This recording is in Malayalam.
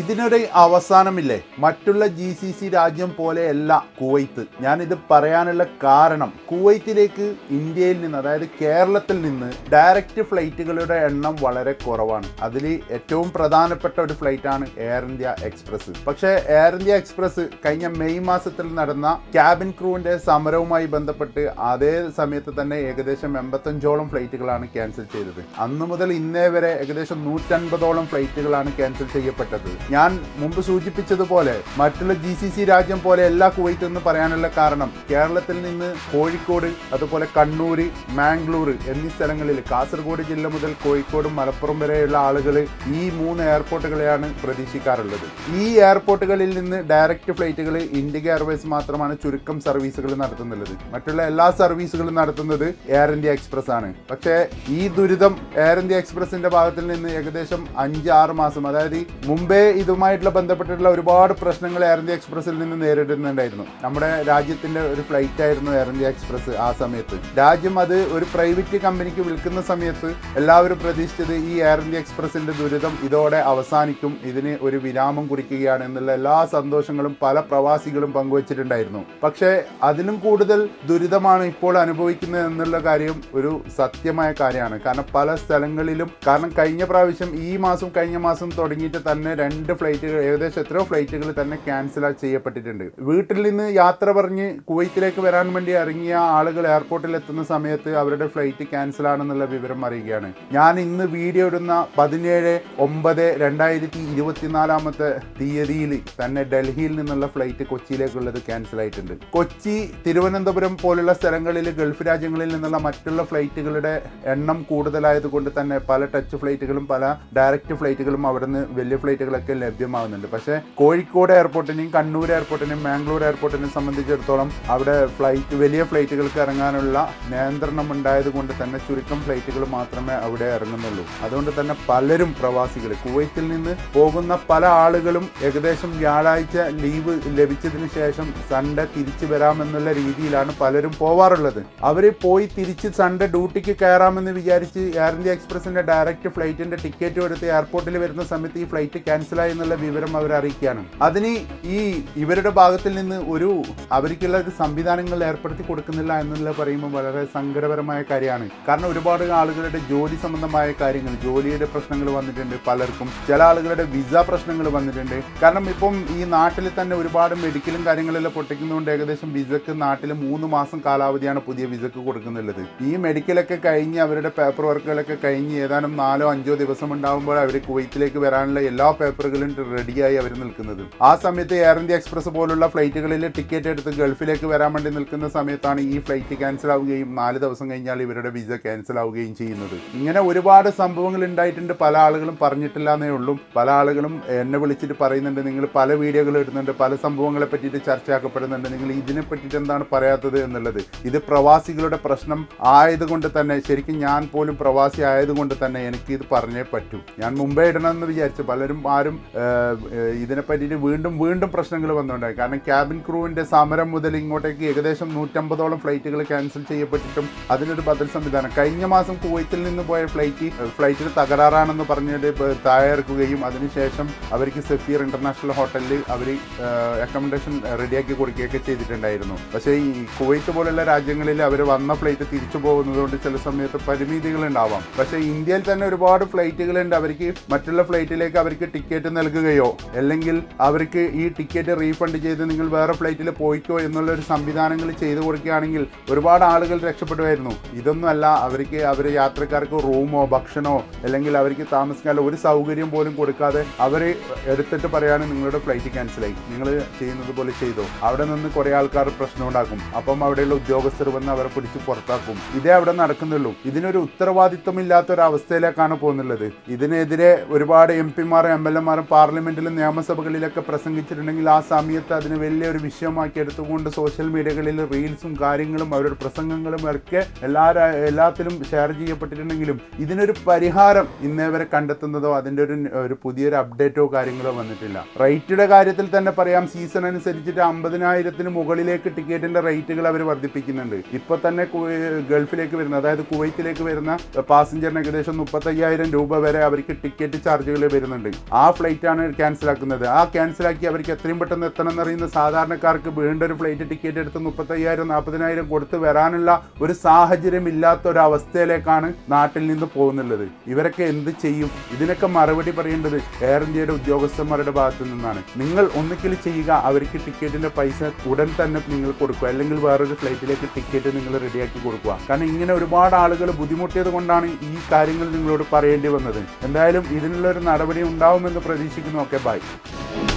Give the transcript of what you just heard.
ഇതിനൊരു അവസാനമില്ലേ? മറ്റുള്ള ജി സി സി രാജ്യം പോലെയല്ല കുവൈത്ത്. ഞാനിത് പറയാനുള്ള കാരണം കുവൈത്തിലേക്ക് ഇന്ത്യയിൽ നിന്ന് അതായത് കേരളത്തിൽ നിന്ന് ഡയറക്റ്റ് ഫ്ലൈറ്റുകളുടെ എണ്ണം വളരെ കുറവാണ്. അതിൽ ഏറ്റവും പ്രധാനപ്പെട്ട ഒരു ഫ്ലൈറ്റ് ആണ് എയർ ഇന്ത്യ എക്സ്പ്രസ് പക്ഷേ എയർ ഇന്ത്യ എക്സ്പ്രസ് കഴിഞ്ഞ മെയ് മാസത്തിൽ നടന്ന ക്യാബിൻ ക്രൂവിന്റെ സമരവുമായി ബന്ധപ്പെട്ട് അതേ സമയത്ത് തന്നെ ഏകദേശം എൺപത്തഞ്ചോളം ഫ്ലൈറ്റുകളാണ് ക്യാൻസൽ ചെയ്തത്. അന്നു മുതൽ ഇന്നേ വരെ ഏകദേശം നൂറ്റൻപതോളം ഫ്ലൈറ്റുകളാണ് ക്യാൻസൽ ചെയ്യപ്പെട്ടത്. ഞാൻ മുമ്പ് സൂചിപ്പിച്ചതുപോലെ മറ്റുള്ള ജി സി സി രാജ്യം പോലെ എല്ലാ കുവൈത്ത് എന്ന് പറയാനുള്ള കാരണം കേരളത്തിൽ നിന്ന് കോഴിക്കോട് അതുപോലെ കണ്ണൂർ മാംഗ്ലൂർ എന്നീ സ്ഥലങ്ങളിൽ കാസർഗോഡ് ജില്ല മുതൽ കോഴിക്കോടും മലപ്പുറം വരെയുള്ള ആളുകൾ ഈ മൂന്ന് എയർപോർട്ടുകളെയാണ് പ്രതീക്ഷിക്കാറുള്ളത്. ഈ എയർപോർട്ടുകളിൽ നിന്ന് ഡയറക്റ്റ് ഫ്ലൈറ്റുകൾ ഇന്ത്യൻ എയർവേസ് മാത്രമാണ് ചുരുക്കം സർവീസുകൾ നടത്തുന്നുള്ളത്. മറ്റുള്ള എല്ലാ സർവീസുകളും നടത്തുന്നത് എയർ ഇന്ത്യ എക്സ്പ്രസ് ആണ്. പക്ഷേ ഈ ദുരിതം എയർ ഇന്ത്യ എക്സ്പ്രസിന്റെ ഭാഗത്തിൽ നിന്ന് ഏകദേശം അഞ്ച് ആറ് മാസം അതായത് മുമ്പേ ഇതുമായിട്ടുള്ള ബന്ധപ്പെട്ടിട്ടുള്ള ഒരുപാട് പ്രശ്നങ്ങൾ എയർ ഇന്ത്യ എക്സ്പ്രസ്സിൽ നിന്ന് നേരിടുന്നുണ്ടായിരുന്നു. നമ്മുടെ രാജ്യത്തിന്റെ ഒരു ഫ്ലൈറ്റ് ആയിരുന്നു എയർ ഇന്ത്യ എക്സ്പ്രസ് ആ സമയത്ത്. രാജ്യം അത് ഒരു പ്രൈവറ്റ് കമ്പനിക്ക് വിൽക്കുന്ന സമയത്ത് എല്ലാവരും പ്രതീക്ഷിച്ചത് ഈ എയർ ഇന്ത്യ എക്സ്പ്രസിന്റെ ദുരിതം ഇതോടെ അവസാനിക്കും ഇതിന് ഒരു വിരാമം കുറിക്കുകയാണ് എന്നുള്ള എല്ലാ സന്തോഷങ്ങളും പല പ്രവാസികളും പങ്കുവച്ചിട്ടുണ്ടായിരുന്നു. പക്ഷേ അതിലും കൂടുതൽ ദുരിതമാണ് ഇപ്പോൾ അനുഭവിക്കുന്നത് എന്നുള്ള കാര്യം ഒരു സത്യമായ കാര്യമാണ്. കാരണം പല സ്ഥലങ്ങളിലും കാരണം കഴിഞ്ഞ പ്രാവശ്യം ഈ മാസം കഴിഞ്ഞ മാസം തുടങ്ങിയിട്ട് തന്നെ രണ്ട് ഫ്ലൈറ്റുകൾ ഏകദേശം എത്രയോ ഫ്ലൈറ്റുകൾ തന്നെ ക്യാൻസൽ ചെയ്യപ്പെട്ടിട്ടുണ്ട്. വീട്ടിൽ നിന്ന് യാത്ര പറഞ്ഞ് കുവൈത്തിലേക്ക് വരാൻ വേണ്ടി ഇറങ്ങിയ ആളുകൾ എയർപോർട്ടിൽ എത്തുന്ന സമയത്ത് അവരുടെ ഫ്ലൈറ്റ് ക്യാൻസൽ ആണെന്നുള്ള വിവരം അറിയുകയാണ്. ഞാൻ ഇന്ന് വീഡിയോ ഇടുന്ന പതിനേഴ് ഒമ്പത് രണ്ടായിരത്തി ഇരുപത്തിനാലാമത്തെ തീയതിയിൽ തന്നെ ഡൽഹിയിൽ നിന്നുള്ള ഫ്ലൈറ്റ് കൊച്ചിയിലേക്കുള്ളത് ക്യാൻസൽ ആയിട്ടുണ്ട്. കൊച്ചി തിരുവനന്തപുരം പോലുള്ള സ്ഥലങ്ങളിൽ ഗൾഫ് രാജ്യങ്ങളിൽ നിന്നുള്ള മറ്റുള്ള ഫ്ലൈറ്റുകളുടെ എണ്ണം കൂടുതലായത് കൊണ്ട് തന്നെ പല ടച്ച് ഫ്ലൈറ്റുകളും പല ഡയറക്റ്റ് ഫ്ലൈറ്റുകളും അവിടുന്ന് വലിയ ഫ്ലൈറ്റുകളൊക്കെ ലഭ്യമാകുന്നുണ്ട് പക്ഷേ കോഴിക്കോട് എയർപോർട്ടിനെയും കണ്ണൂർ എയർപോർട്ടിനെയും മാംഗ്ലൂർ എയർപോർട്ടിനെയും സംബന്ധിച്ചിടത്തോളം അവിടെ ഫ്ലൈറ്റ് വലിയ ഫ്ലൈറ്റുകൾക്ക് ഇറങ്ങാനുള്ള നിയന്ത്രണം ഉണ്ടായത് കൊണ്ട് തന്നെ ചുരുക്കം ഫ്ലൈറ്റുകൾ മാത്രമേ അവിടെ ഇറങ്ങുന്നുള്ളൂ. അതുകൊണ്ട് തന്നെ പലരും പ്രവാസികൾ കുവൈത്തിൽ നിന്ന് പോകുന്ന പല ആളുകളും ഏകദേശം വ്യാഴാഴ്ച ലീവ് ലഭിച്ചതിന് ശേഷം സൺഡേ തിരിച്ചു വരാമെന്നുള്ള രീതിയിലാണ് പലരും പോവാറുള്ളത്. അവർ പോയി തിരിച്ച് സൺഡേ ഡ്യൂട്ടിക്ക് കയറാമെന്ന് വിചാരിച്ച് എയർ ഇന്ത്യ എക്സ്പ്രസിന്റെ ഡയറക്റ്റ് ഫ്ലൈറ്റിന്റെ ടിക്കറ്റ് എടുത്ത് എയർപോർട്ടിൽ വരുന്ന സമയത്ത് ഈ ഫ്ലൈറ്റ് ക്യാൻസൽ ആയി എന്നുള്ള വിവരം അവർ അറിയിക്കുകയാണ്. അതിന് ഈ ഇവരുടെ ഭാഗത്തിൽ നിന്ന് ഒരു അവർക്കുള്ള സംവിധാനങ്ങൾ ഏർപ്പെടുത്തി കൊടുക്കുന്നില്ല എന്നുള്ള പറയുമ്പോൾ വളരെ സങ്കടപരമായ കാര്യമാണ്. കാരണം ഒരുപാട് ആളുകളുടെ ജോലി സംബന്ധമായ കാര്യങ്ങൾ ജോലിയുടെ പ്രശ്നങ്ങൾ വന്നിട്ടുണ്ട് പലർക്കും. ചില ആളുകളുടെ വിസ പ്രശ്നങ്ങൾ വന്നിട്ടുണ്ട്. കാരണം ഇപ്പം ഈ നാട്ടിൽ തന്നെ ഒരുപാട് മെഡിക്കലും കാര്യങ്ങളെല്ലാം പൊട്ടിക്കുന്നതുകൊണ്ട് ഏകദേശം വിസക്ക് നാട്ടിൽ മൂന്ന് മാസം കാലാവധിയാണ് പുതിയ വിസക്ക് കൊടുക്കുന്നുള്ളത്. ഈ മെഡിക്കലൊക്കെ കഴിഞ്ഞ് അവരുടെ പേപ്പർ വർക്കുകളൊക്കെ കഴിഞ്ഞ് ഏതാനും നാലോ അഞ്ചോ ദിവസം ഉണ്ടാകുമ്പോൾ അവർ കുവൈത്തിലേക്ക് വരാനുള്ള എല്ലാ പേപ്പറുകളും റെഡിയായി അവർ നിൽക്കുന്നത്. ആ സമയത്ത് എയർ ഇന്ത്യ എക്സ്പ്രസ് പോലുള്ള ഫ്ലൈറ്റുകളിൽ ടിക്കറ്റ് എടുത്ത് ഗൾഫിലേക്ക് വരാൻ വേണ്ടി നിൽക്കുന്ന സമയത്താണ് ഈ ഫ്ലൈറ്റ് ക്യാൻസൽ ആവുകയും നാല് ദിവസം കഴിഞ്ഞാൽ ഇവരുടെ വിസ ക്യാൻസൽ ആവുകയും ചെയ്യുന്നത്. ഇങ്ങനെ ഒരുപാട് സംഭവങ്ങൾ ഉണ്ടായിട്ടുണ്ട്. പല ആളുകളും പറഞ്ഞിട്ടില്ല എന്നേ ഉള്ളൂ. പല ആളുകളും എന്നെ വിളിച്ചിട്ട് പറയുന്നുണ്ട്. നിങ്ങൾ പല വീഡിയോകൾ ഇടുന്നുണ്ട്. പല സംഭവങ്ങളെ പറ്റിയിട്ട് ചർച്ചയാക്കപ്പെടുന്നുണ്ട്. നിങ്ങൾ ഇതിനെ പറ്റിയിട്ട് എന്താണ് പറയാത്തത് എന്നുള്ളത്. ഇത് പ്രവാസികളുടെ പ്രശ്നം ആയതുകൊണ്ട് തന്നെ ശരിക്കും ഞാൻ പോലും പ്രവാസി ആയതുകൊണ്ട് തന്നെ എനിക്ക് ഇത് പറഞ്ഞേ പറ്റൂ. ഞാൻ മുമ്പേ ഇടണമെന്ന് വിചാരിച്ചു പലരും ആരും ഇതിനെ പറ്റിയിട്ട് വീണ്ടും വീണ്ടും പ്രശ്നങ്ങൾ വന്നുണ്ടായി കാരണം ക്യാബിൻ ക്രൂവിന്റെ സമരം മുതൽ ഇങ്ങോട്ടേക്ക് ഏകദേശം നൂറ്റമ്പതോളം ഫ്ലൈറ്റുകൾ ക്യാൻസൽ ചെയ്യപ്പെട്ടിട്ടും അതിനൊരു ബദൽ സംവിധാനം. കഴിഞ്ഞ മാസം കുവൈത്തിൽ നിന്ന് പോയ ഫ്ലൈറ്റ് ഫ്ലൈറ്റിൽ തകരാറാണെന്ന് പറഞ്ഞിട്ട് താഴെ അതിനുശേഷം അവർക്ക് സെഫിയർ ഇന്റർനാഷണൽ ഹോട്ടലിൽ അവർ അക്കോമഡേഷൻ റെഡിയാക്കി കൊടുക്കുകയൊക്കെ ചെയ്തിട്ടുണ്ടായിരുന്നു. പക്ഷേ ഈ കുവൈത്ത് പോലുള്ള രാജ്യങ്ങളിൽ അവർ വന്ന ഫ്ലൈറ്റ് തിരിച്ചു പോകുന്നതുകൊണ്ട് ചില സമയത്ത് പരിമിതികൾ ഉണ്ടാവാം പക്ഷേ ഇന്ത്യയിൽ തന്നെ ഒരുപാട് ഫ്ലൈറ്റുകളുണ്ട്. അവർക്ക് മറ്റുള്ള ഫ്ലൈറ്റിലേക്ക് അവർക്ക് ടിക്കറ്റ് നൽകുകയോ അല്ലെങ്കിൽ അവർക്ക് ഈ ടിക്കറ്റ് റീഫണ്ട് ചെയ്ത് നിങ്ങൾ വേറെ ഫ്ലൈറ്റിൽ പോയിക്കോ എന്നുള്ള ഒരു സംവിധാനങ്ങൾ ചെയ്തു കൊടുക്കുകയാണെങ്കിൽ ഒരുപാട് ആളുകൾ രക്ഷപ്പെടുമായിരുന്നു. ഇതൊന്നും അല്ല അവർക്ക് അവർ യാത്രക്കാർക്ക് റൂമോ ഭക്ഷണമോ അല്ലെങ്കിൽ അവർക്ക് താമസിക്കാനുള്ള ഒരു സൗകര്യം പോലും കൊടുക്കാതെ അവർ എടുത്തിട്ട് പറയാണ് നിങ്ങളുടെ ഫ്ലൈറ്റ് ക്യാൻസലായി നിങ്ങൾ ചെയ്യുന്നത് പോലെ ചെയ്തോ. അവിടെ നിന്ന് കുറേ ആൾക്കാർ പ്രശ്നം ഉണ്ടാക്കും. അപ്പം അവിടെയുള്ള ഉദ്യോഗസ്ഥർ വന്ന് അവരെ പിടിച്ച് പുറത്താക്കും. ഇതേ അവിടെ നടക്കുന്നുള്ളൂ. ഇതിനൊരു ഉത്തരവാദിത്വമില്ലാത്ത ഒരു അവസ്ഥയിലേക്കാണ് പോകുന്നുള്ളത്. ഇതിനെതിരെ ഒരുപാട് എം പിമാർ എം എൽ എമാരും പാർലമെന്റിലും നിയമസഭകളിലൊക്കെ പ്രസംഗിച്ചിട്ടുണ്ടെങ്കിൽ ആ സമയത്ത് അതിന് വലിയൊരു വിഷയമാക്കി എടുത്തുകൊണ്ട് സോഷ്യൽ മീഡിയകളിൽ റീൽസും കാര്യങ്ങളും അവരുടെ പ്രസംഗങ്ങളും ഒക്കെ എല്ലാ എല്ലാത്തിലും ഷെയർ ചെയ്യപ്പെട്ടിട്ടുണ്ടെങ്കിലും ഇതിനൊരു പരിഹാരം ഇന്നേ വരെ കണ്ടെത്തുന്നതോ അതിന്റെ ഒരു ഒരു പുതിയൊരു അപ്ഡേറ്റോ കാര്യങ്ങളോ വന്നിട്ടില്ല. റേറ്റിയുടെ കാര്യത്തിൽ തന്നെ പറയാം സീസൺ അനുസരിച്ചിട്ട് അമ്പതിനായിരത്തിന് മുകളിലേക്ക് ടിക്കറ്റിന്റെ റേറ്റുകൾ അവർ വർദ്ധിപ്പിക്കുന്നുണ്ട്. ഇപ്പൊ തന്നെ ഗൾഫിലേക്ക് വരുന്ന അതായത് കുവൈത്തിലേക്ക് വരുന്ന പാസഞ്ചറിന് ഏകദേശം മുപ്പത്തയ്യായിരം രൂപ വരെ അവർക്ക് ടിക്കറ്റ് ചാർജുകൾ വരുന്നുണ്ട്. ആ ഫ്ലൈറ്റ് ഫ്ലൈറ്റ് ആണ് ക്യാൻസൽ ആക്കുന്നത്. ആ ക്യാൻസൽ ആക്കി അവർക്ക് എത്രയും പെട്ടെന്ന് എത്തണം എന്നറിയുന്ന സാധാരണക്കാർക്ക് വീണ്ടൊരു ഫ്ലൈറ്റ് ടിക്കറ്റ് എടുത്ത് മുപ്പത്തയ്യായിരം നാൽപ്പതിനായിരം കൊടുത്ത് വരാനുള്ള ഒരു സാഹചര്യം ഇല്ലാത്ത ഒരു അവസ്ഥയിലേക്കാണ് നാട്ടിൽ നിന്ന് പോകുന്നുള്ളത്. ഇവരൊക്കെ എന്ത് ചെയ്യും? ഇതിനൊക്കെ മറുപടി പറയേണ്ടത് എയർ ഇന്ത്യയുടെ ഉദ്യോഗസ്ഥന്മാരുടെ ഭാഗത്തു നിന്നാണ്. നിങ്ങൾ ഒന്നിക്കൽ ചെയ്യുക അവർക്ക് ടിക്കറ്റിന്റെ പൈസ ഉടൻ തന്നെ നിങ്ങൾ കൊടുക്കുക. അല്ലെങ്കിൽ വേറൊരു ഫ്ലൈറ്റിലേക്ക് ടിക്കറ്റ് നിങ്ങൾ റെഡിയാക്കി കൊടുക്കുക. കാരണം ഇങ്ങനെ ഒരുപാട് ആളുകൾ ബുദ്ധിമുട്ടിയത് കൊണ്ടാണ് ഈ കാര്യങ്ങൾ നിങ്ങളോട് പറയേണ്ടി വന്നത്. എന്തായാലും ഇതിനുള്ള ഒരു നടപടി ഉണ്ടാവുമെന്ന് gente que não quer baixo.